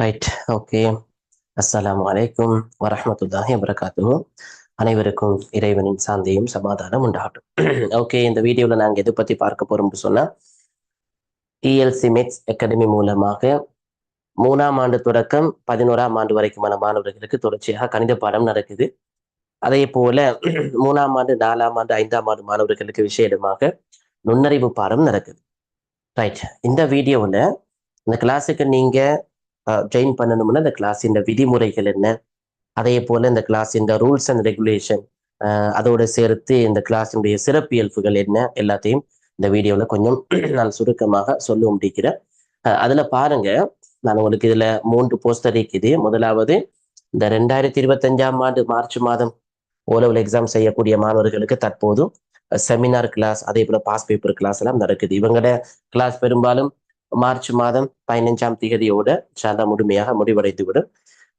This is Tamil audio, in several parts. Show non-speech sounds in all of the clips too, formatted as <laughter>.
ரைட் ஓகே அஸ்லாம் அலைக்கும் வரமத்துல்லாஹி வபரகாத்துஹு அனைவருக்கும் இறைவனின் சாந்தியும் சமாதானம் உண்டாகட்டும். ஓகே இந்த வீடியோவில் நாங்கள் எதை பற்றி பார்க்க போறோம்னு சொன்னால் இஎல்சி மெட்ஸ் அகாடமி மூலமாக மூணாம் ஆண்டு தொடக்கம் பதினோராம் ஆண்டு வரைக்குமான மாணவர்களுக்கு தொடர்ச்சியாக கணித பாடம் நடக்குது. அதே போல மூணாம் ஆண்டு நாலாம் ஆண்டு ஐந்தாம் ஆண்டு மாணவர்களுக்கு விஷயமாக நுண்ணறிவு பாடம் நடக்குது. ரைட் இந்த வீடியோவில் இந்த கிளாஸுக்கு நீங்கள் ஜாயின் பண்ணணும்னா இந்த கிளாஸின் விதிமுறைகள் என்ன? அதே போல இந்த கிளாஸின் ரூல்ஸ் அண்ட் ரெகுலேஷன் அதோடு சேர்த்து இந்த கிளாஸினுடைய சிறப்பியல்புகள் என்ன? எல்லாத்தையும் இந்த வீடியோவில் கொஞ்சம் <clears throat> நான் சுருக்கமாக சொல்ல முடிக்கிறேன். அதில் அதுல பாருங்க. நான் உங்களுக்கு இதுல மூன்று போஸ்டர் இருக்குது. முதலாவது இந்த ரெண்டாயிரத்தி இருபத்தஞ்சாம் ஆண்டு மார்ச் மாதம் ஓலவில் எக்ஸாம் செய்யக்கூடிய மாணவர்களுக்கு தற்போது செமினார் கிளாஸ் அதே போல பாஸ் பேப்பர் கிளாஸ் எல்லாம் நடக்குது. இவங்களோட கிளாஸ் பெரும்பாலும் மார்ச் மாதம் பதினஞ்சாம் தேதியோட சாதா முழுமையாக முடிவடைந்து விடும்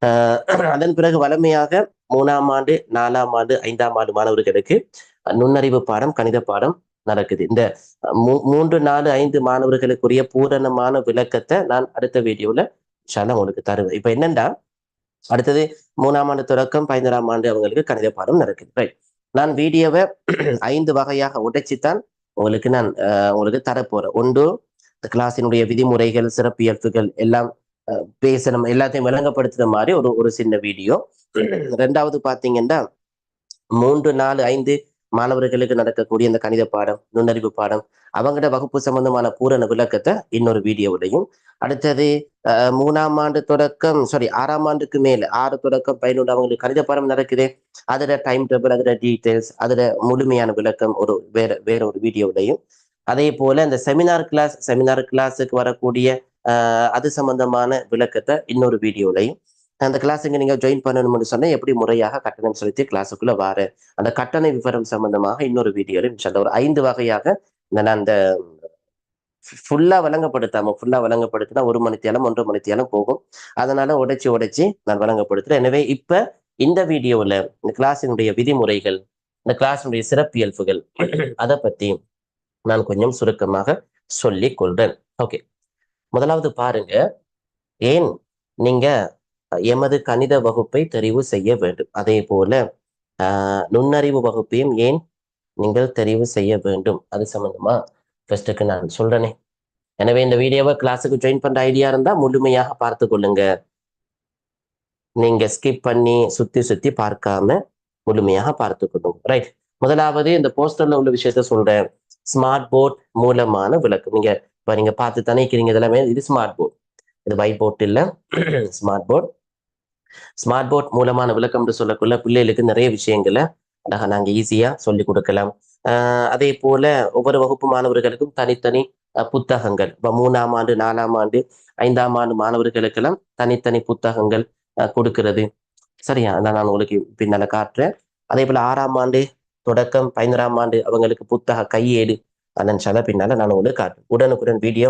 ஆஹ் அதன் பிறகு வளமையாக மூணாம் ஆண்டு நாலாம் ஆண்டு ஐந்தாம் ஆண்டு மாணவர்களுக்கு நுண்ணறிவு பாடம் கணித பாடம் நடக்குது. இந்த மூ- மூன்று நாலு ஐந்து மாணவர்களுக்குரிய பூரணமான விளக்கத்தை நான் அடுத்த வீடியோல சாலா உங்களுக்கு தருவேன். இப்ப என்னண்டா? அடுத்தது மூணாம் ஆண்டு தொடக்கம் பதினோராம் ஆண்டு அவங்களுக்கு கணித பாடம் நடக்குது. ரைட் நான் வீடியோவை ஐந்து வகையாக உடைச்சுத்தான் உங்களுக்கு நான் உங்களுக்கு தரப்போறேன். ஒன்று கிளாஸினுடைய விதிமுறைகள் சிறப்பியல்புகள் எல்லாம் அஹ், பேசணும் எல்லாத்தையும் விளங்கப்படுத்துற மாதிரி ஒரு ஒரு சின்ன வீடியோ. ரெண்டாவது பாத்தீங்கன்னா மூன்று நாலு ஐந்து மாணவர்களுக்கு நடக்கக்கூடிய இந்த கணித பாடம் நுண்ணறிவு பாடம் அவங்களோட வகுப்பு சம்பந்தமான பூரண விளக்கத்தை இன்னொரு வீடியோவிலையும். அடுத்தது மூணாம் ஆண்டு தொடக்கம் சாரி ஆறாம் ஆண்டுக்கு மேல ஆறு தொடக்கம் பதினொன்று அவங்களுக்கு கணித பாடம் நடக்குது. அதோட டைம் டேபிள் அதோட டீட்டெயில்ஸ் அதோட முழுமையான விளக்கம் ஒரு வேற வேற ஒரு வீடியோவிலையும். அதே போல இந்த செமினார் கிளாஸ் செமினார் கிளாஸுக்கு வரக்கூடிய ஆஹ், அது சம்பந்தமான விளக்கத்தை இன்னொரு வீடியோலையும் அந்த கிளாஸுக்கு நீங்க ஜாயின் பண்ணணும்னு சொன்னா எப்படி முறையாக கட்டணம் செலுத்தி கிளாஸுக்குள்ள வாரு? அந்த கட்டண விவரம் சம்பந்தமாக இன்னொரு வீடியோலையும் சொல்ல ஒரு ஐந்து வகையாக இந்த நான் அந்த ஃபுல்லா வழங்கப்படுத்தாம ஃபுல்லா வழங்கப்படுத்தினா ஒரு மணித்தியாலம் ஒன்றரை மணித்தியாலம் போகும். அதனால உடைச்சு உடைச்சு நான் வழங்கப்படுத்துறேன் எனவே இப்ப இந்த வீடியோவில் இந்த கிளாஸினுடைய விதிமுறைகள் இந்த கிளாஸினுடைய சிறப்பியல்புகள் அதை பத்தி நான் கொஞ்சம் சுருக்கமாக சொல்லிக் கொள்றேன் ஓகே முதலாவது பாருங்க. ஏன் நீங்க எமது கணித வகுப்பை தெரிவு செய்ய வேண்டும்? அதே போல ஆஹ், நுண்ணறிவு வகுப்பையும் ஏன் நீங்கள் தெரிவு செய்ய வேண்டும்? அது சம்பந்தமா? ஃபர்ஸ்ட்டுக்கு நான் சொல்றேனே. எனவே இந்த வீடியோவை கிளாஸுக்கு ஜாயின் பண்ற ஐடியா இருந்தா முழுமையாக பார்த்து கொள்ளுங்க. நீங்க ஸ்கிப் பண்ணி சுத்தி சுத்தி பார்க்காம முழுமையாக பார்த்து கொள்ளுங்க. ரைட் முதலாவது இந்த போஸ்டர்ல உள்ள விஷயத்த சொல்றேன். ஸ்மார்ட் போர்ட் மூலமான விளக்கம் நீங்க இப்ப நீங்க பார்த்து தானே இருக்கிறீங்க இதெல்லாமே? இது ஸ்மார்ட் போர்ட் இது ஒயிட் போர்ட் இல்ல. ஸ்மார்ட் போர்ட் ஸ்மார்ட் போர்ட் மூலமான விளக்கம்னு சொல்லக்குள்ள பிள்ளைகளுக்கு நிறைய விஷயங்களை அழகா நாங்க ஈஸியா சொல்லி கொடுக்கலாம். ஆஹ் அதே போல ஒவ்வொரு வகுப்பு மாணவர்களுக்கும் தனித்தனி அஹ், புத்தகங்கள். இப்ப மூணாம் ஆண்டு நாலாம் ஆண்டு ஐந்தாம் ஆண்டு மாணவர்களுக்கெல்லாம் தனித்தனி புத்தகங்கள் அஹ், கொடுக்கிறது. சரியா? அதான் நான் உங்களுக்கு பின்னால காட்டுறேன். அதே போல ஆறாம் ஆண்டு தொடக்கம் பதினோராம் ஆண்டு அவங்களுக்கு புத்தக கையேடு. அதன் சத பின்னால நான் உங்களுக்கு காட்டுறேன் உடனுக்குடன் வீடியோ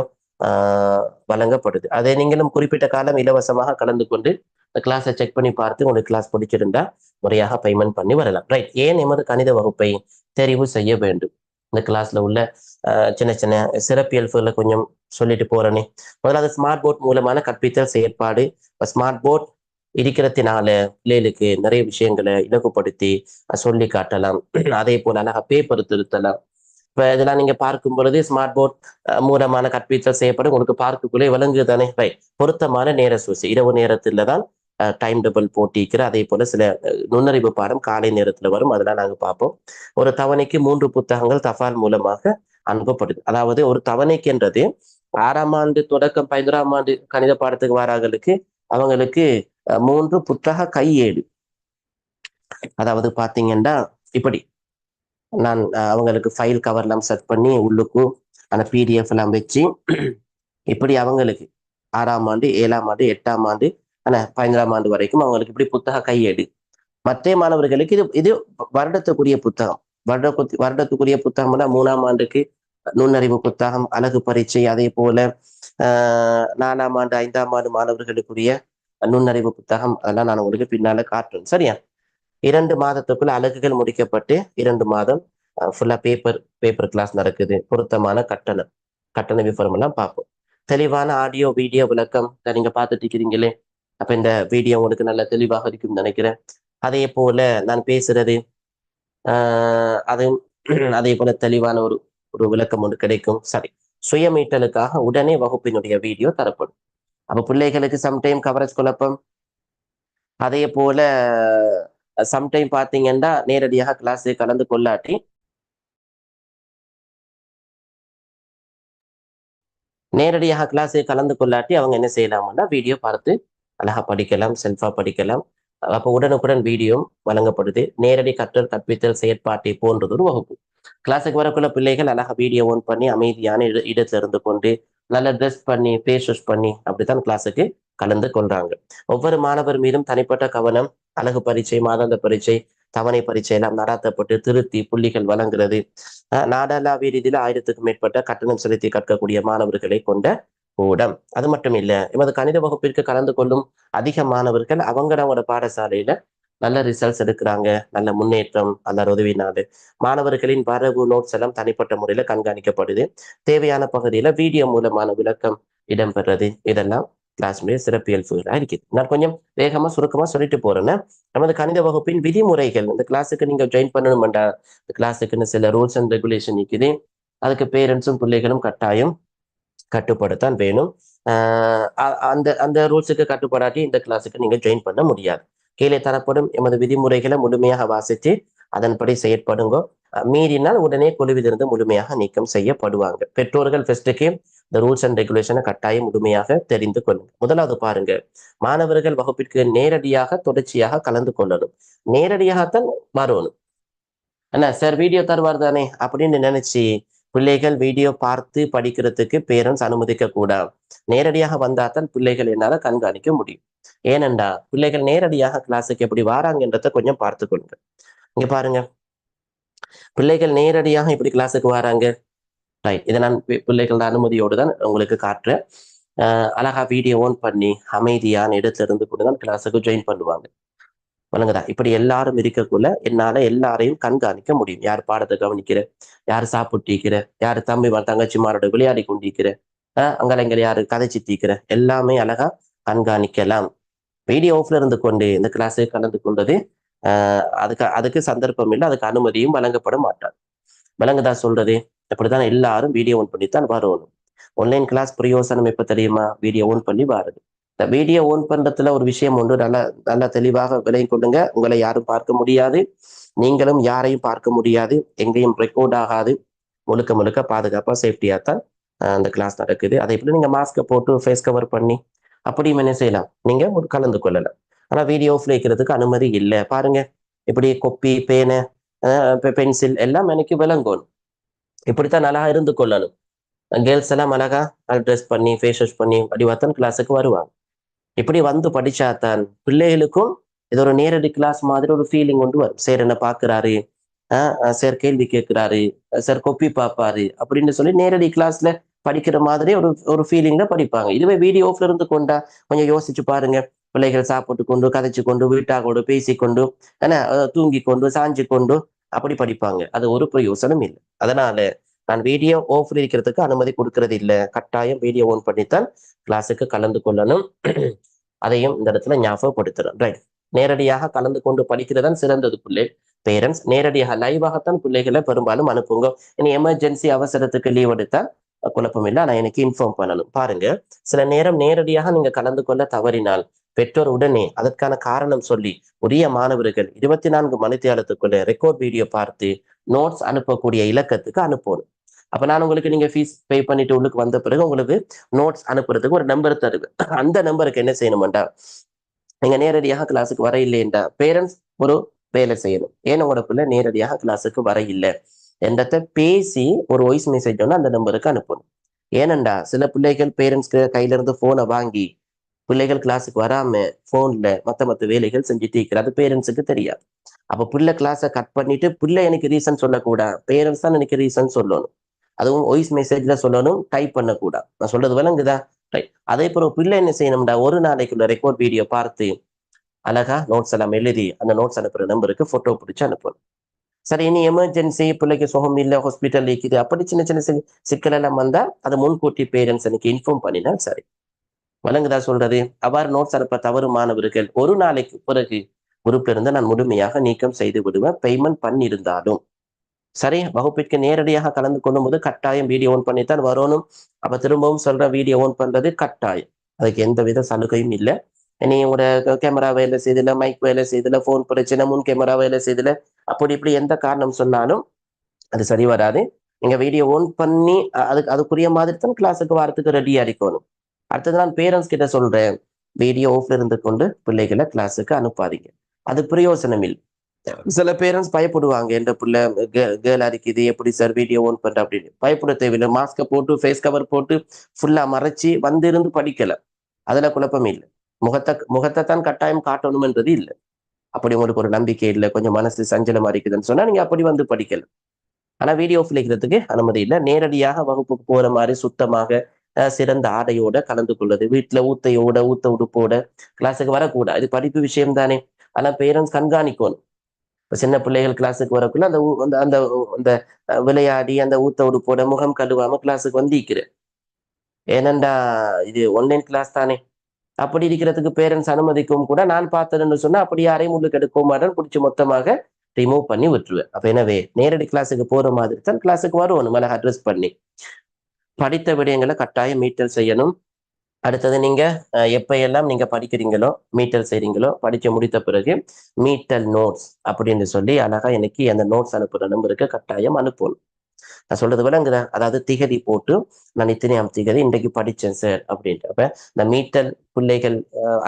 வழங்கப்படுது. அதை நீங்களும் குறிப்பிட்ட காலம் இலவசமாக கலந்து கொண்டு இந்த கிளாஸை செக் பண்ணி பார்த்து உங்களுக்கு கிளாஸ் பிடிச்சிருந்தா முறையாக பேமெண்ட் பண்ணி வரலாம். ரைட் ஏன் எமது கணித வகுப்பை தெரிவு செய்ய வேண்டும்? இந்த கிளாஸ்ல உள்ள சின்ன சின்ன சிறப்பியல்புகளை கொஞ்சம் சொல்லிட்டு போறேனே. அது ஸ்மார்ட் போர்ட் மூலமான கற்பித்தல் செயற்பாடு. ஸ்மார்ட் போர்ட் இருக்கிறதுனால பிள்ளைகளுக்கு நிறைய விஷயங்களை இலகுப்படுத்தி சொல்லி காட்டலாம். <clears throat> அதே போல அழகா பேப்பர் திருத்தலாம். இப்ப இதெல்லாம் நீங்க பார்க்கும் பொழுது ஸ்மார்ட் போர்ட் மூலமான கற்பித்தல் செய்யப்படும். உங்களுக்கு பார்க்குள்ளே விளங்குது தானே பொருத்தமான நேர சூசி. இரவு நேரத்துல தான் டைம் டேபிள் போட்டிக்கிற அதே போல சில நுண்ணறிவு பாடம் காலை நேரத்துல வரும். அதெல்லாம் நாங்க பார்ப்போம். ஒரு தவணைக்கு மூன்று புத்தகங்கள் தபால் மூலமாக அனுப்பப்படுது. அதாவது ஒரு தவணைக்குன்றது ஆறாம் ஆண்டு தொடக்கம் பதினோராம் ஆண்டு கணித பாடத்துக்கு வாராங்களுக்கு அவங்களுக்கு மூன்று புத்தக கையேடு அதாவது பாத்தீங்கன்னா இப்படி. நான் அவங்களுக்கு ஃபைல் கவர்லாம் செட் பண்ணி உள்ளுக்கும் அந்த பிடிஎஃப் எல்லாம் வச்சு இப்படி அவங்களுக்கு ஆறாம் ஆண்டு ஏழாம் ஆண்டு எட்டாம் ஆண்டு ஆனால் பதினோராம் ஆண்டு வரைக்கும் அவங்களுக்கு இப்படி புத்தக கையேடு மற்ற மாணவர்களுக்கு இது இது வருடத்துக்குரிய புத்தகம். வருட வருடத்துக்குரிய புத்தகம்னா மூணாம் ஆண்டுக்கு நுண்ணறிவு புத்தகம் அழகு பரீட்சை அதே போல ஆஹ் நாலாம் ஆண்டு ஐந்தாம் ஆண்டு மாணவர்களுக்குரிய நுண்ணறிவு புத்தகம் அதெல்லாம் நான் உங்களுக்கு பின்னால காட்டுறேன். சரியா? இரண்டு மாதத்துக்குள்ள அலகுகள் முடிக்கப்பட்டு இரண்டு மாதம் ஃபுல்லா பேப்பர் பேப்பர் கிளாஸ் நடக்குது. பொருத்தமான கட்டணம். கட்டண விவரம் எல்லாம் பார்ப்போம். தெளிவான ஆடியோ வீடியோ விளக்கம் நீங்க பார்த்துட்டு இருக்கிறீங்களே அப்ப இந்த வீடியோ உங்களுக்கு நல்ல தெளிவாக இருக்கும்னு நினைக்கிறேன். அதே போல நான் பேசுறது ஆஹ் அதையும் அதே போல தெளிவான ஒரு ஒரு விளக்கம் ஒன்று கிடைக்கும். சரி. சுயமீட்டலுக்காக உடனே வகுப்பினுடைய வீடியோ தரப்படும். அப்ப பிள்ளைகளுக்கு சம்டைம் கவரேஜ் குழப்பம். அதே போல சம்டைம் பாத்தீங்கன்னா நேரடியாக கிளாஸ் கலந்து கொள்ளாட்டி நேரடியாக கிளாஸை கலந்து கொள்ளாட்டி அவங்க என்ன செய்யலாம்னா வீடியோ பார்த்து அழகா படிக்கலாம் செல்ஃபா படிக்கலாம். அப்போ உடனுக்குடன் வீடியோ வழங்கப்படுது. நேரடி கற்றல் கற்பித்தல் செயற்பாட்டை போன்றது ஒரு வகுப்பு கிளாஸுக்கு வரக்குள்ள பிள்ளைகள் அழகா வீடியோ ஓன் பண்ணி அமைதியான இடத்துல இருந்து கொண்டு நல்ல ட்ரெஸ் பண்ணி ஃபேஸ் வாஷ் பண்ணி அப்படித்தான் கிளாஸுக்கு கலந்து கொள்றாங்க. ஒவ்வொரு மாணவர் மீதும் தனிப்பட்ட கவனம் அழகு பரீட்சை மாதாந்த பரீட்சை தவணை பரீட்சை எல்லாம் நடாத்தப்பட்டு திருத்தி புள்ளிகள் வழங்குறது. நாடளாவிய ரீதியில் ஆயிரத்துக்கும் மேற்பட்ட கட்டணம் செலுத்தி கற்கக்கூடிய மாணவர்களை கொண்ட கூடம் அது மட்டும் இல்ல எமது கணித வகுப்பிற்கு கலந்து கொள்ளும் அதிக மாணவர்கள் அவங்களோட பாடசாலையில நல்ல ரிசல்ட்ஸ் எடுக்கிறாங்க நல்ல முன்னேற்றம் நல்ல உதவி நாடு. மாணவர்களின் வரவு நோட்ஸ் எல்லாம் தனிப்பட்ட முறையில கண்காணிக்கப்படுது. தேவையான பகுதியில வீடியோ மூலமான விளக்கம் இடம்பெறது. இதெல்லாம் கிளாஸ்மேட் சிறப்பியல்புகளா இருக்குது. நான் கொஞ்சம் வேகமா சுருக்கமா சொல்லிட்டு போறேன்னா நமது கணித வகுப்பின் விதிமுறைகள் இந்த கிளாஸுக்கு நீங்க ஜாயின் பண்ணணும்டா இந்த கிளாஸுக்குன்னு சில ரூல்ஸ் அண்ட் ரெகுலேஷன் இருக்குது. அதுக்கு பேரண்ட்ஸும் பிள்ளைகளும் கட்டாயம் கட்டுப்படுத்தான் வேணும். அந்த அந்த ரூல்ஸுக்கு கட்டுப்படாட்டி இந்த கிளாஸுக்கு நீங்க ஜாயின் பண்ண முடியாது. கீழே தரப்படும் எமது விதிமுறைகளை முழுமையாக வாசித்து அதன்படி செயற்படுங்கோ. மீறினால் உடனே குழுவிலிருந்து முழுமையாக நீக்கம் செய்யப்படுவாங்க. பெற்றோர்கள் ஃபெஸ்ட்டுக்கு இந்த ரூல்ஸ் அண்ட் ரெகுலேஷனை கட்டாயம் முழுமையாக தெரிந்து கொள்ளுங்க. முதலாவது பாருங்க. மாணவர்கள் வகுப்பிற்கு நேரடியாக தொடர்ச்சியாக கலந்து கொள்ளணும். நேரடியாகத்தான் வரணும். என்ன சார் வீடியோ தருவார் தானே அப்படின்னு நினைச்சு பிள்ளைகள் வீடியோ பார்த்து படிக்கிறதுக்கு பேரண்ட்ஸ் அனுமதிக்க கூடாது நேரடியாக வந்தாதான் பிள்ளைகள் என்னால கண்காணிக்க முடியும். ஏனென்றா பிள்ளைகள் நேரடியாக கிளாஸுக்கு எப்படி வராங்கன்றத கொஞ்சம் பார்த்துக்கொள்ளுங்க இங்க பாருங்க. பிள்ளைகள் நேரடியாக இப்படி கிளாஸுக்கு வராங்க? ரைட் இதை நான் பிள்ளைகளோட அனுமதியோடு தான் உங்களுக்கு காட்டுறேன். அழகா வீடியோ ஓன் பண்ணி அமைதியான இடத்துல இருந்து கூட தான் கிளாஸுக்கு ஜாயின் பண்ணுவாங்க. வழங்குதா இப்படி எல்லாரும் இருக்கக்குள்ள என்னால எல்லாரையும் கண்காணிக்க முடியும். யார் பாடத்தை கவனிக்கிற யார் சாப்பிட்டிக்கிற யார் தம்பி தங்கச்சிமாரோட விளையாடி கொண்டிருக்கிற அங்கலைங்கள் யாரு கதைச்சி தீக்கிற எல்லாமே அழகா கண்காணிக்கலாம். வீடியோ ஆஃப்ல இருந்து கொண்டு இந்த கிளாஸை கலந்து கொண்டது ஆஹ் அதுக்கு அதுக்கு சந்தர்ப்பம் இல்லை அதுக்கு அனுமதியும் வழங்கப்பட மாட்டார் வழங்குதா சொல்றது? அப்படித்தான் எல்லாரும் வீடியோ ஓன் பண்ணித்தான் வரணும். ஆன்லைன் கிளாஸ் பிரயோசனம் எப்ப தெரியுமா? வீடியோ ஓன் பண்ணி வாருது. இந்த வீடியோ ஓன் பண்றதுல ஒரு விஷயம் ஒன்று நல்லா நல்லா தெளிவாக விலை கொள்ளுங்க உங்களை யாரும் பார்க்க முடியாது. நீங்களும் யாரையும் பார்க்க முடியாது. எங்கேயும் ரெக்கார்ட் ஆகாது. முழுக்க முழுக்க பாதுகாப்பாக சேஃப்டியாக தான் அந்த கிளாஸ் நடக்குது. அதே போல் நீங்கள் மாஸ்க்கை போட்டு ஃபேஸ் கவர் பண்ணி அப்படியும் என்ன செய்யலாம்? நீங்கள் கலந்து கொள்ளலாம். ஆனால் வீடியோ வைக்கிறதுக்கு அனுமதி இல்லை. பாருங்க. இப்படி கொப்பி பேனு பென்சில் எல்லாம் எனக்கு விளங்கணும். இப்படித்தான் நல்லா இருந்து கொள்ளணும். கேர்ள்ஸ் எல்லாம் அழகா ட்ரெஸ் பண்ணி ஃபேஸ் வாஷ் பண்ணி வடிவாத்தான் கிளாஸுக்கு வருவாங்க. இப்படி வந்து படிச்சாதான் பிள்ளைகளுக்கும் இது ஒரு நேரடி கிளாஸ் மாதிரி ஒரு ஃபீலிங் கொண்டு வரும். சார் என்ன பாக்குறாரு ஆஹ் சார் கேள்வி கேட்கிறாரு. சார் கொப்பி பார்ப்பாரு அப்படின்னு சொல்லி நேரடி கிளாஸ்ல படிக்கிற மாதிரி ஒரு ஒரு ஃபீலிங்ல படிப்பாங்க. இதுவே வீடியோஃப்ல இருந்து கொண்டா கொஞ்சம் யோசிச்சு பாருங்க. பிள்ளைகள் சாப்பிட்டு கொண்டு கதைச்சு கொண்டு வீட்டாகோடு பேசி கொண்டு ஏன்னா தூங்கி கொண்டு சாஞ்சு கொண்டு அப்படி படிப்பாங்க. அது ஒரு பிரயோசனம் இல்லை. அதனால நான் வீடியோ ஆஃப்ல இருக்கிறதுக்கு அனுமதி கொடுக்கறது இல்லை கட்டாயம் வீடியோ ஓன் பண்ணித்தான் கிளாஸுக்கு கலந்து கொள்ளணும். அதையும் இந்த இடத்துல ஞாபகப்படுத்துறோம் ரைட் நேரடியாக கலந்து கொண்டு படிக்கிறதான் சிறந்தது பிள்ளை. பேரண்ட்ஸ் நேரடியாக லைவாகத்தான் பிள்ளைகளை பெரும்பாலும் அனுப்புங்க. இனி எமர்ஜென்சி அவசரத்துக்கு லீவ் எடுத்தா குழப்பம் இல்லை நான் எனக்கு இன்ஃபார்ம் பண்ணணும். பாருங்க. சில நேரம் நேரடியாக நீங்க கலந்து கொள்ள தவறினால் பெற்றோர் உடனே அதற்கான காரணம் சொல்லி உரிய மாணவர்கள் இருபத்தி நான்கு மணித்தியாலத்துக்குள்ள ரெக்கார்ட் வீடியோ பார்த்து நோட்ஸ் அனுப்பக்கூடிய இலக்கத்துக்கு அனுப்பணும். அப்ப நான் உங்களுக்கு நீங்க ஃபீஸ் பே பண்ணிட்டு உள்ளுக்கு வந்த பிறகு உங்களுக்கு நோட்ஸ் அனுப்புறதுக்கு ஒரு நம்பர் தருவேன். அந்த நம்பருக்கு என்ன செய்யணும்டா நீங்க நேரடியாக கிளாஸுக்கு வர இல்லைன்றா பேரண்ட்ஸ் ஒரு வேலை செய்யணும். ஏன் உங்களோட பிள்ளை நேரடியாக கிளாஸுக்கு வர இல்லை என்றத பேசி ஒரு வாய்ஸ் மெசேஜ் ஒன்று அந்த நம்பருக்கு அனுப்பணும். ஏனண்டா சில பிள்ளைகள் பேரண்ட்ஸ்க்கு கையில இருந்து போனை வாங்கி பிள்ளைகள் கிளாஸுக்கு வராம போன்ல மத்த மத்த வேலைகள் செஞ்சுட்டு இருக்கிற அது பேரண்ட்ஸுக்கு தெரியாது. அப்ப பிள்ளை கிளாஸை கட் பண்ணிட்டு பிள்ளை எனக்கு ரீசன் சொல்லக்கூடாது பேரண்ட்ஸ் தான் எனக்கு ரீசன் சொல்லணும். அதுவும் வாய்ஸ் மெசேஜ்ல சொல்லணும் டைப் பண்ணக்கூடாது. நான் சொல்றது விளங்குதா? ரைட் அதே போல பிள்ளை என்ன செய்யணும்டா? ஒரு நாளைக்குள்ள ரெக்கார்ட் வீடியோ பார்த்து அழகா நோட்ஸ் எல்லாம் எழுதி அந்த நோட்ஸ் அனுப்புற நம்பருக்கு போட்டோ பிடிச்சு அனுப்பணும். சரி இனி எமர்ஜென்சி பிள்ளைக்கு சுகம் இல்லை ஹாஸ்பிட்டல் இருக்குது அப்படி சின்ன சின்ன சிக்கல் எல்லாம் வந்தா அதை முன்கூட்டி பேரண்ட்ஸ் எனக்கு இன்ஃபார்ம் பண்ணினா சரி. வழங்குதா சொல்றது? அவ்வாறு நோட்ஸ் அனுப்ப தவறு மாணவர்கள் ஒரு நாளைக்கு பிறகு குரூப்ல இருந்து நான் முழுமையாக நீக்கம் செய்து விடுவேன். பேமெண்ட் பண்ணியிருந்தாலும். சரி வகுப்பிற்கு நேரடியாக கலந்து கொள்ளும் போது கட்டாயம் வீடியோ ஓன் பண்ணித்தான் வரணும். அப்ப திரும்பவும் சொல்ற வீடியோ ஓன் பண்றது கட்டாயம். அதுக்கு எந்த வித சலுகையும் இல்லை. நீ உங்களோட கேமரா வேலை செய்தல மைக் வேலை செய்தல போன் பிரச்சனை முன் கேமரா வேலை செய்தல அப்படி இப்படி எந்த காரணம் சொன்னாலும் அது சரி வராது. நீங்க வீடியோ ஓன் பண்ணி அதுக்கு அதுக்குரிய மாதிரி தான் கிளாஸுக்கு வரத்துக்கு ரெடியா இருக்கணும். அடுத்தது நான் பேரண்ட்ஸ் கிட்ட சொல்றேன். வீடியோ ஆஃப்ல இருந்து கொண்டு பிள்ளைகளை கிளாஸுக்கு அனுப்பாதீங்க. அது பிரயோசனம் இல்லை. சில பேரண்ட்ஸ் பயப்படுவாங்க எந்த பிள்ளை கேர்ள் அரிக்குது எப்படி சார் வீடியோ ஓன் பண்ற? அப்படின்னு. பயப்பட தேவையில்லை. மாஸ்கை போட்டு ஃபேஸ் கவர் போட்டு ஃபுல்லா மறைச்சி வந்திருந்து படிக்கல. அதுல குழப்பம் இல்லை. முகத்தை முகத்தை தான் கட்டாயம் காட்டணும்ன்றது இல்லை. அப்படி உங்களுக்கு ஒரு நம்பிக்கை இல்லை கொஞ்சம் மனசு சஞ்சலமா இருக்குதுன்னு சொன்னா நீங்க அப்படி வந்து படிக்கல. ஆனா வீடியோ பிள்ளைக்கிறதுக்கு அனுமதி இல்லை. நேரடியாக வகுப்புக்கு போற மாதிரி சுத்தமாக சிறந்த ஆடையோட கலந்து கொள்வது வீட்டுல ஊத்தையோட ஊத்த உடுப்போட கிளாஸுக்கு வரக்கூடாது. இது படிப்பு விஷயம் தானே ஆனா பேரண்ட்ஸ் கண்காணிக்கணும். இப்போ சின்ன பிள்ளைகள் கிளாஸுக்கு வரக்குள்ள அந்த அந்த அந்த அந்த விளையாடி அந்த ஊத்த உடுப்போட முகம் கழுவாம கிளாஸுக்கு வந்திருக்கிறேன் ஏனண்டா இது ஒன்லைன் கிளாஸ் தானே. அப்படி இருக்கிறதுக்கு பேரண்ட்ஸ் அனுமதிக்கும் கூட நான் பார்த்ததுன்னு சொன்னா அப்படி யாரையும் உள்ளுக்கு எடுக்க மாட்டேன். பிடிச்சி மொத்தமாக ரிமூவ் பண்ணி விட்டுருவேன். அப்ப எனவே நேரடி கிளாஸுக்கு போற மாதிரி தான் கிளாஸுக்கு வருவோம். மேலே அட்ரஸ் பண்ணி. படித்த விடயங்களை கட்டாயம் மீட்டல் செய்யணும். அடுத்தது நீங்க எப்ப நீங்க படிக்கிறீங்களோ மீட்டல் செய்றீங்களோ படிக்க முடித்த பிறகு மீட்டல் நோட்ஸ் அப்படின்னு சொல்லி அழகா எனக்கு அந்த நோட்ஸ் அனுப்புற நம்பருக்கு கட்டாயம் அனுப்பணும். நான் சொல்றது விளங்குதா? அதாவது திகதி போட்டு நான் இத்தனையாம் திகதி இன்றைக்கு படிச்சேன் சார் அப்படின்ட்டு. அப்ப இந்த மீட்டல் பிள்ளைகள்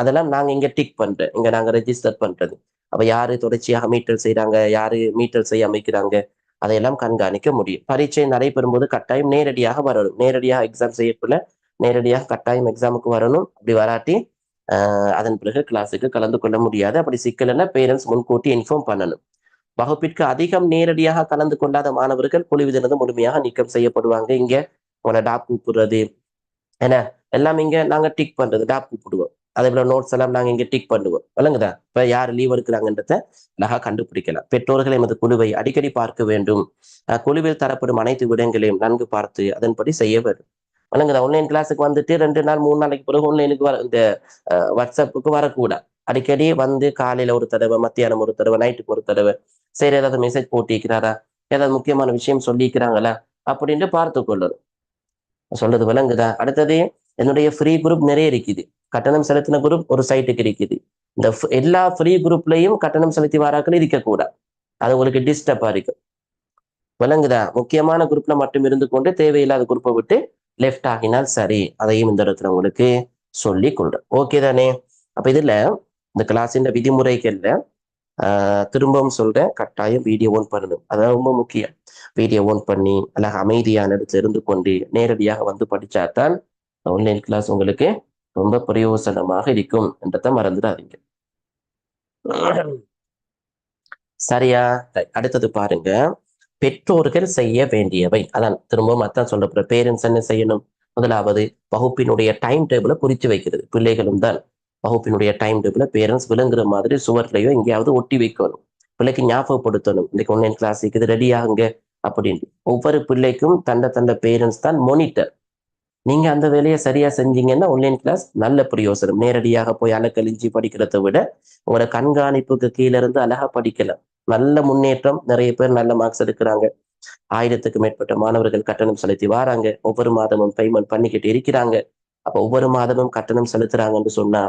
அதெல்லாம் நாங்க இங்க டிக் பண்றேன் இங்க நாங்க ரெஜிஸ்டர் பண்றது. அப்ப யாரு தொடர்ச்சியாக மீட்டல் செய்யறாங்க யாரு மீட்டல் செய்ய அமைக்கிறாங்க? அதையெல்லாம் கண்காணிக்க முடியும். பரீட்சை நடைபெறும் போது கட்டாயம் நேரடியாக வரணும். நேரடியாக எக்ஸாம் செய்யக்குள்ள நேரடியாக கட்டாயம் எக்ஸாமுக்கு வரணும். அப்படி வராட்டி அதன் பிறகு கிளாஸுக்கு கலந்து கொள்ள முடியாது. அப்படி சிக்கலைன்னா பேரண்ட்ஸ் முன்கூட்டி இன்ஃபார்ம் பண்ணணும். வகுப்பிற்கு அதிகம் நேரடியாக கலந்து கொள்ளாத மாணவர்கள் குழுவிலிருந்து முழுமையாக நீக்கம் செய்யப்படுவாங்க. இங்க உங்களை டாப் கூப்பிடுறது. என்ன? எல்லாம் இங்க நாங்க டிக் பண்றது டாப் கூப்பிடுவோம். அதே போல நோட்ஸ் எல்லாம் நாங்க இங்க டிக் பண்ணுவோம். விளங்குதா? இப்ப யார் லீவ் எடுக்கிறாங்கன்றத அழகா கண்டுபிடிக்கலாம். பெற்றோர்கள் எமது குழுவை அடிக்கடி பார்க்க வேண்டும். குழுவில் தரப்படும் அனைத்து விடங்களையும் நன்கு பார்த்து அதன்படி செய்ய வேண்டும். வணங்குதா? ஆன்லைன் கிளாஸுக்கு வந்துட்டு ரெண்டு நாள் மூணு நாளைக்கு பிறகு ஆன்லைனுக்கு வர இந்த வாட்ஸ்அப்புக்கு வரக்கூடாது அடிக்கடி வந்து காலையில ஒரு தடவை மத்தியானம் ஒரு தடவை நைட்டுக்கு ஒரு தடவை. சரி ஏதாவது மெசேஜ் போட்டிருக்கிறாரா? ஏதாவது முக்கியமான விஷயம் சொல்லிக்கிறாங்களா அப்படின்ட்டு பார்த்து கொள்ளணும். சொல்றது விளங்குதா? அடுத்தது என்னுடைய ஃப்ரீ குரூப் நிறைய இருக்குது. கட்டணம் செலுத்தின குரூப் ஒரு சைட்டுக்கு இருக்குது. இந்த எல்லா ஃப்ரீ குரூப்லையும் கட்டணம் செலுத்தி வாராக்கள் இருக்கக்கூடாது அது உங்களுக்கு டிஸ்டர்பா இருக்கும். விளங்குதா? முக்கியமான குரூப்ல மட்டும் இருந்து கொண்டு தேவையில்லாத குரூப்பை விட்டு லெஃப்ட் ஆகினால் சரி அதையும் இந்த இடத்துல உங்களுக்கு சொல்லி கொள்றேன். ஓகே தானே? அப்ப இதுல இந்த கிளாஸின் விதிமுறைகள்ல திரும்பவும் சொல்றேன் கட்டாயம் வீடியோ ஓன் பண்ணணும். அதான் ரொம்ப முக்கியம். வீடியோ ஓன் பண்ணி அல்ல அமைதியான இடத்துல இருந்து கொண்டு நேரடியாக வந்து படிச்சாதான் ஆன்லைன் கிளாஸ் உங்களுக்கு ரொம்ப பிரயோசனமாக இருக்கும் என்றதை மறந்துடாதீங்க. சரியா? அடுத்தது பாருங்க. பெற்றோர்கள் செய்ய வேண்டியவை. அதான் திரும்பவும் அதான் சொல்ற பேரண்ட்ஸ் என்ன செய்யணும்? முதலாவது வகுப்பினுடைய டைம் டேபிளை குறித்து வைக்கிறது. பிள்ளைகளும் தான் வகுப்பினுடைய டைம் டேபிள பேரண்ட்ஸ் விளங்குற மாதிரி சுவர்லையோ எங்கேயாவது ஒட்டி வைக்கணும். பிள்ளைக்கு ஞாபகப்படுத்தணும். இன்னைக்கு ஆன்லைன் கிளாஸ் இது ரெடி ஆகுங்க அப்படின்ட்டு ஒவ்வொரு பிள்ளைக்கும் தண்ட தண்ட பேரண்ட்ஸ் தான் மோனிட்டர் நீங்க அந்த வேலையை சரியா செஞ்சீங்கன்னா ஆன்லைன் கிளாஸ் நல்ல பிரயோசனம். நேரடியாக போய் அலக்கழிஞ்சி படிக்கிறத விட உங்களோட கண்காணிப்புக்கு கீழே இருந்து அழகா படிக்கலாம். நல்ல முன்னேற்றம் நிறைய பேர் நல்ல மார்க்ஸ் எடுக்கிறாங்க. ஆயிரத்துக்கு மேற்பட்ட மாணவர்கள் கட்டணம் செலுத்தி வராங்க. ஒவ்வொரு மாதமும் பேமெண்ட் பண்ணிக்கிட்டு இருக்கிறாங்க. அப்ப ஒவ்வொரு மாதமும் கட்டணம் செலுத்துறாங்கன்னு சொன்னா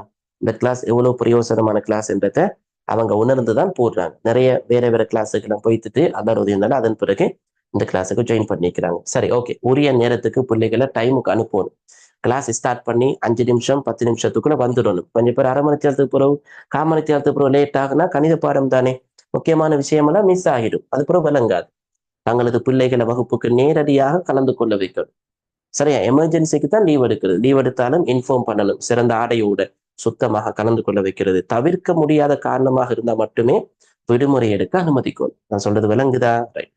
இந்த கிளாஸ் எவ்வளவு பிரயோசனமான கிளாஸ்ன்றத அவங்க அவங்க உணர்ந்துதான் போடுறாங்க. நிறைய வேற வேற கிளாஸுக்கெல்லாம் போய்த்துட்டு அதோட இருந்தாலும் அதன் பிறகு இந்த கிளாஸுக்கு ஜாயின் பண்ணிக்கிறாங்க. சரி ஓகே உரிய நேரத்துக்கு பிள்ளைகளை டைமுக்கு அனுப்பணும். கிளாஸ் ஸ்டார்ட் பண்ணி அஞ்சு நிமிஷம் பத்து நிமிஷத்துக்குள்ள வந்துடணும். கொஞ்சம் பேர் அரை மணி நேரத்துக்கு பிறகு கால் மணி நேரத்துக்கு பிறகு லேட் ஆகுனா கணித பாடம் தானே. முக்கியமான விஷயமெல்லாம் மிஸ் ஆகிடும். அது விளங்காது. தங்களது பிள்ளைகளை வகுப்புக்கு நேரடியாக கலந்து கொள்ள வைக்கணும். சரியா? எமர்ஜென்சிக்கு தான் லீவ் எடுக்கிறது. லீவ் எடுத்தாலும் இன்ஃபார்ம் பண்ணணும். சிறந்த ஆடையோட சுத்தமாக கலந்து கொள்ள வைக்கிறது. தவிர்க்க முடியாத காரணமாக இருந்தால் மட்டுமே விடுமுறை எடுக்க அனுமதிக்கும் நான் சொல்றது விளங்குதா? ரைட்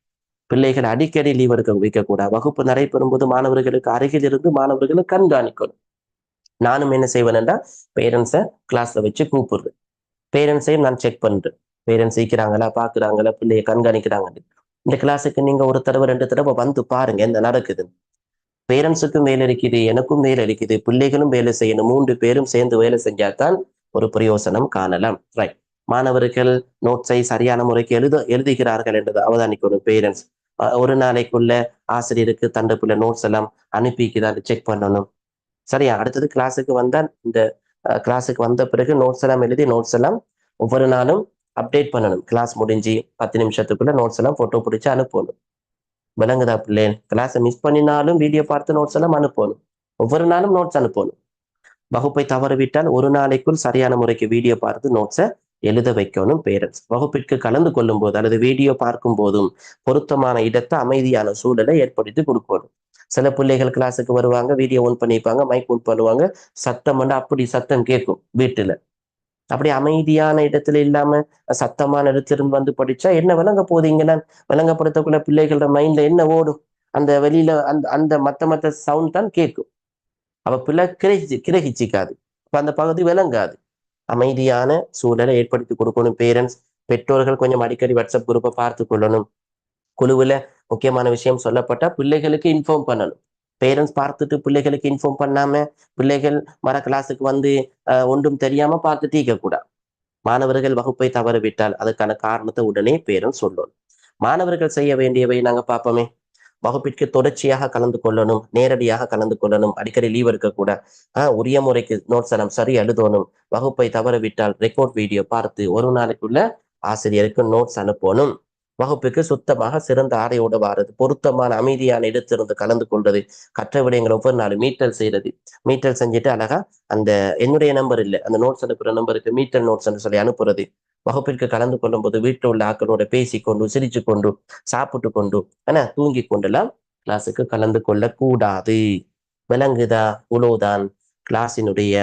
பிள்ளைகள் அடிக்கடி லீவ் எடுக்க வைக்கக்கூடாது. வகுப்பு நடைபெறும் போது மாணவர்களுக்கு அருகில் இருந்து மாணவர்களை கண்காணிக்கணும். நானும் என்ன செய்வேன்டா பேரண்ட்ஸை கிளாஸ்ல வச்சு கூப்பிடுறேன். பேரண்ட்ஸையும் நான் செக் பண்றேன். பேரண்ட்ஸ் சீக்கிறாங்களா பாக்குறாங்களா பிள்ளைய கண்காணிக்கிறாங்க இந்த கிளாஸுக்கு நீங்க ஒரு தடவை ரெண்டு தடவை வந்து பாருங்க என்ன நடக்குது பேரண்ட்ஸுக்கும் வேலை இருக்குது எனக்கும் வேலை இருக்குது பிள்ளைகளும் வேலை செய்யணும் மூன்று பேரும் சேர்ந்து வேலை செஞ்சாதான் ஒரு பிரயோசனம் காணலாம். ரைட் மாணவர்கள் நோட்ஸை சரியான முறைக்கு எழுத எழுதுகிறார்கள் என்றது அவதானிக்கணும் பேரண்ட்ஸ் ஒரு நாளைக்குள்ள ஆசிரியருக்கு தண்டப்புள்ள நோட்ஸ் எல்லாம் அனுப்பிக்குதான்னு செக் பண்ணணும். சரியா? அடுத்தது கிளாஸுக்கு வந்தால் இந்த கிளாஸுக்கு வந்த பிறகு நோட்ஸ் எல்லாம் எழுதி நோட்ஸ் எல்லாம் ஒவ்வொரு நாளும் அப்டேட் பண்ணணும். கிளாஸ் முடிஞ்சு பத்து நிமிஷத்துக்குள்ள நோட்ஸ் எல்லாம் போட்டோ பிடிச்சி அனுப்பணும். விளங்குதா பிள்ளை? கிளாஸை மிஸ் பண்ணினாலும் வீடியோ பார்த்து நோட்ஸ் எல்லாம் அனுப்பணும். ஒவ்வொரு நாளும் நோட்ஸ் அனுப்பணும். வகுப்பை தவறவிட்டால் ஒரு நாளைக்குள் சரியான முறைக்கு வீடியோ பார்த்து நோட்ஸை எழுத வைக்கணும் பேரண்ட்ஸ் வகுப்பிற்கு கலந்து கொள்ளும் போது அல்லது வீடியோ பார்க்கும் போதும் பொருத்தமான இடத்தை அமைதியான சூழலை ஏற்படுத்தி கொடுக்கணும். சில பிள்ளைகள் கிளாஸுக்கு வருவாங்க வீடியோ ஒன் பண்ணிப்பாங்க மைக் ஒன் பண்ணுவாங்க. சத்தம் வந்து அப்படி சத்தம் கேட்கும் வீட்டுல. அப்படி அமைதியான இடத்துல இல்லாம சத்தமான இடத்துல வந்து படிச்சா என்ன விளங்க போதீங்கன்னா விளங்கப்படுத்தக்குள்ள பிள்ளைகளோட மைண்ட்ல என்ன ஓடும்? அந்த வெளியில அந்த அந்த மத்த மத்த சவுண்ட் தான் கேட்கும். அவ பிள்ளை கிரகிச்சு கிரகிச்சிக்காது. அப்ப அந்த பகுதி விளங்காது. அமைதியான சூழலை ஏற்படுத்தி கொடுக்கணும் பேரண்ட்ஸ் பெற்றோர்கள் கொஞ்சம் அடிக்கடி வாட்ஸ்அப் குரூப்பை பார்த்து கொள்ளணும். குழுவுல முக்கியமான விஷயம் சொல்லப்பட்டா பிள்ளைகளுக்கு இன்ஃபார்ம் பண்ணணும். பேரண்ட்ஸ் பார்த்துட்டு பிள்ளைகளுக்கு இன்ஃபார்ம் பண்ணாம பிள்ளைகள் மர கிளாஸுக்கு வந்து ஒன்றும் தெரியாம பார்த்து தீக்கக்கூடாது மாணவர்கள் வகுப்பை தவறவிட்டால் அதுக்கான காரணத்தை உடனே பேரன் சொல்லணும். மாணவர்கள் செய்ய வேண்டியவை நாங்க பார்ப்போமே. வகுப்பிற்கு தொடர்ச்சியாக கலந்து கொள்ளணும் நேரடியாக கலந்து கொள்ளணும் அடிக்கடி லீவ் இருக்கக்கூடாது ஆஹ் உரிய முறைக்கு நோட்ஸ் எல்லாம் சரி எழுதணும் வகுப்பை தவறவிட்டால் ரெக்கார்ட் வீடியோ பார்த்து ஒரு நாளைக்குள்ள ஆசிரியருக்கு நோட்ஸ் அனுப்பணும். வகுப்புக்கு சுத்தமாக சிறந்த ஆடையோடு வாரது. பொருத்தமான அமைதியான இடத்திலிருந்து கலந்து கொள்வது. கற்ற விடயங்களை ஒவ்வொரு நாள் மீட்டல் செய்யறது மீட்டல் செஞ்சுட்டு அழகா அந்த என்னுடைய நம்பர் இல்லை அந்த நோட்ஸ் அனுப்புற நம்பருக்கு மீட்டல் நோட்ஸ் சொல்லி அனுப்புறது. வகுப்பிற்கு கலந்து கொள்ளும் போது வீட்டில் உள்ள ஆக்களோட பேசி கொண்டு சிரிச்சு கொண்டு சாப்பிட்டு கொண்டு ஆனா தூங்கி கொண்டுலாம் கிளாஸுக்கு கலந்து கொள்ளக்கூடாது. விலங்குதா உழவுதான் கிளாஸினுடைய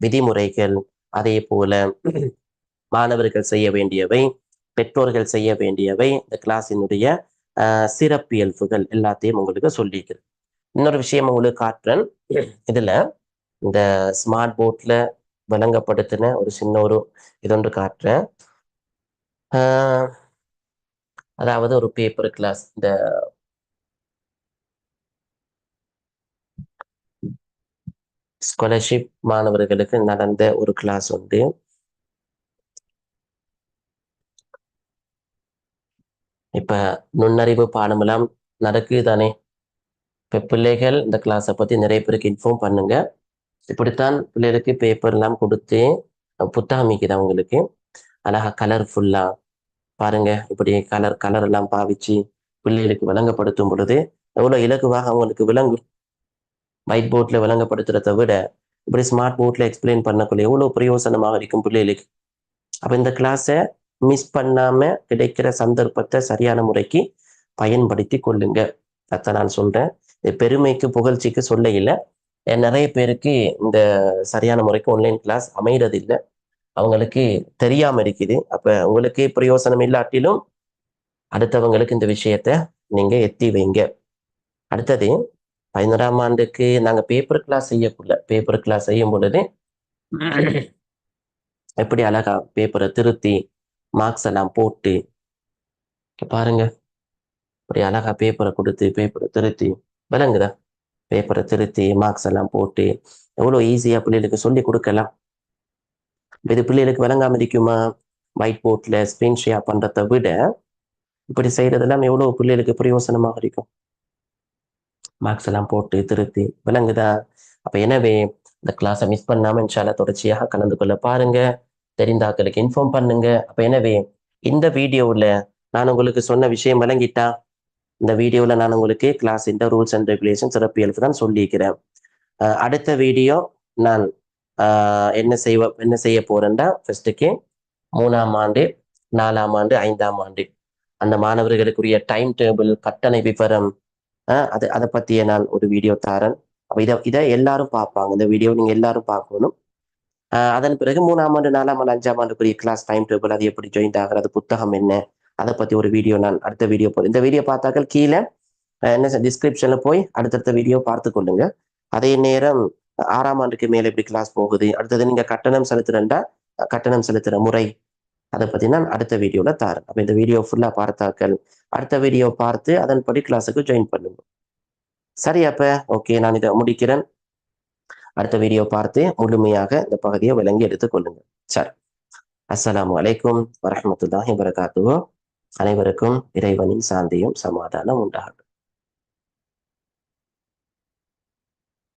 விதிமுறைகள். அதே போல மாணவர்கள் செய்ய வேண்டியவை. பெற்றோர்கள் செய்ய வேண்டியவை இந்த கிளாஸினுடைய சிறப்பியல்புகள் எல்லாத்தையும் உங்களுக்கு சொல்லியிருக்கிறேன் இன்னொரு விஷயம் உங்களுக்கு காட்டுறேன். இதுல இந்த ஸ்மார்ட் போர்ட்ல விளங்கப்படுத்தின ஒரு சின்ன ஒரு இதொன்று காட்டுறேன். அதாவது ஒரு பேப்பர் கிளாஸ் இந்த ஸ்காலர்ஷிப் மாணவர்களுக்கு நடந்த ஒரு கிளாஸ் உண்டு. இப்ப நுண்ணறிவு பாடமெல்லாம் நடக்குது தானே? இப்ப பிள்ளைகள் இந்த கிளாஸை பத்தி நிறைய பேருக்கு இன்ஃபார்ம் பண்ணுங்க. இப்படித்தான் பிள்ளைகளுக்கு பேப்பர் எல்லாம் கொடுத்து புத்தகம் அவங்களுக்கு. அழகா கலர்ஃபுல்லா பாருங்க. இப்படி கலர் கலர் எல்லாம் பாவிச்சு பிள்ளைகளுக்கு விளங்கப்படுத்தும் பொழுது எவ்வளவு இலகுவாக அவங்களுக்கு விளங்கும். ஒயிட் போர்ட்ல விளங்கப்படுத்துறத விட இப்படி ஸ்மார்ட் போர்ட்ல எக்ஸ்பிளைன் பண்ணக்குள்ள எவ்வளவு பிரயோசனமாக இருக்கும் பிள்ளைகளுக்கு. அப்ப இந்த கிளாஸை மிஸ் பண்ணாம கிடைக்கிற சந்தர்ப்பத்தை சரியான முறைக்கு பயன்படுத்தி கொள்ளுங்க. அத்தை நான் சொல்றேன். பெருமைக்கு புகழ்ச்சிக்கு சொல்ல இல்லை நிறைய பேருக்கு இந்த சரியான முறைக்கு ஆன்லைன் கிளாஸ் அமைகிறது இல்லை அவங்களுக்கு தெரியாம இருக்குது. அப்ப உங்களுக்கு பிரயோசனம் இல்லாட்டிலும் அடுத்தவங்களுக்கு இந்த விஷயத்த நீங்க எத்தி வைங்க. அடுத்தது பதினோராம் ஆண்டுக்கு நாங்க பேப்பர் கிளாஸ் செய்யக்குள்ள பேப்பர் கிளாஸ் செய்யும் பொழுது எப்படி அழகா பேப்பரை திருத்தி மார்க்ஸ் எல்லாம் போட்டு பாருங்க. அப்படி அழகா பேப்பரை கொடுத்து பேப்பரை திருத்தி விளங்குதா? பேப்பரை திருத்தி மார்க்ஸ் எல்லாம் போட்டு எவ்வளோ ஈஸியா பிள்ளைகளுக்கு சொல்லி கொடுக்கலாம். இது பிள்ளைகளுக்கு விளங்காம இருக்குமா? ஒயிட் போர்ட்ல ஸ்கிரீன் ஷேர் பண்றதை விட இப்படி செய்யறதெல்லாம் எவ்வளவு பிள்ளைகளுக்கு பிரயோசனமாக இருக்கும். மார்க்ஸ் எல்லாம் போட்டு திருத்தி விளங்குதா? அப்ப எனவே இந்த கிளாஸை மிஸ் பண்ணாம இன்ஷால தொடர்ச்சியாக கலந்து கொள்ள பாருங்க. தெரிந்தாக்களுக்கு இன்ஃபார்ம் பண்ணுங்க. அப்ப எனவே இந்த வீடியோவில் நான் உங்களுக்கு சொன்ன விஷயம் விளங்கிட்டா இந்த வீடியோவில் நான் உங்களுக்கு கிளாஸ் இந்த ரூல்ஸ் அண்ட் ரெகுலேஷன் சிறப்பியல்பு தான் சொல்லியிருக்கிறேன். அடுத்த வீடியோ நான் என்ன செய்வ என்ன செய்ய போறேன்டா? ஃபர்ஸ்ட்டுக்கு மூணாம் ஆண்டு நாலாம் ஆண்டு ஐந்தாம் ஆண்டு. அந்த மாணவர்களுக்குரிய டைம் டேபிள் கட்டணை விவரம் அது அதை பற்றிய நான் ஒரு வீடியோ தாரேன். அப்போ இதை இதை எல்லாரும் பார்ப்பாங்க. இந்த வீடியோ நீங்கள் எல்லாரும் பார்க்கணும். அதன் பிறகு மூணாம் ஆண்டு நாலாம் ஆண்டு அஞ்சாம் ஆண்டுக்குரிய கிளாஸ் டைம் டேபிள் அது எப்படி ஜாயின் ஆகிறது புத்தகம் என்ன அதை பத்தி ஒரு வீடியோ நான் அடுத்த வீடியோ போடுறேன் இந்த வீடியோ பார்த்தாக்கள் கீழே என்ன டிஸ்கிரிப்ஷன்ல போய் அடுத்தடுத்த வீடியோ பார்த்து கொள்ளுங்க. அதே நேரம் ஆறாம் ஆண்டுக்கு மேல எப்படி கிளாஸ் போகுது. அடுத்தது நீங்க கட்டணம் செலுத்துறா கட்டணம் செலுத்துற முறை அதை பற்றி நான் அடுத்த வீடியோவில் தாரேன். அப்போ இந்த வீடியோ ஃபுல்லாக பார்த்தாக்கள். அடுத்த வீடியோ பார்த்து அதன்படி கிளாஸுக்கு ஜாயின் பண்ணுங்க. சரி அப்போ ஓகே நான் இதை முடிக்கிறேன். அடுத்த வீடியோ பார்த்து முழுமையாக இந்த பகுதியை விளங்கி எடுத்துக்கொள்ளுங்க சரி. அஸ்லாம் அலைக்கும் வரமத்துல்லாஹி வரகாத்துவோ அனைவருக்கும் இறைவனின் சாந்தியும் சமாதானம் உண்டாகட்டும்.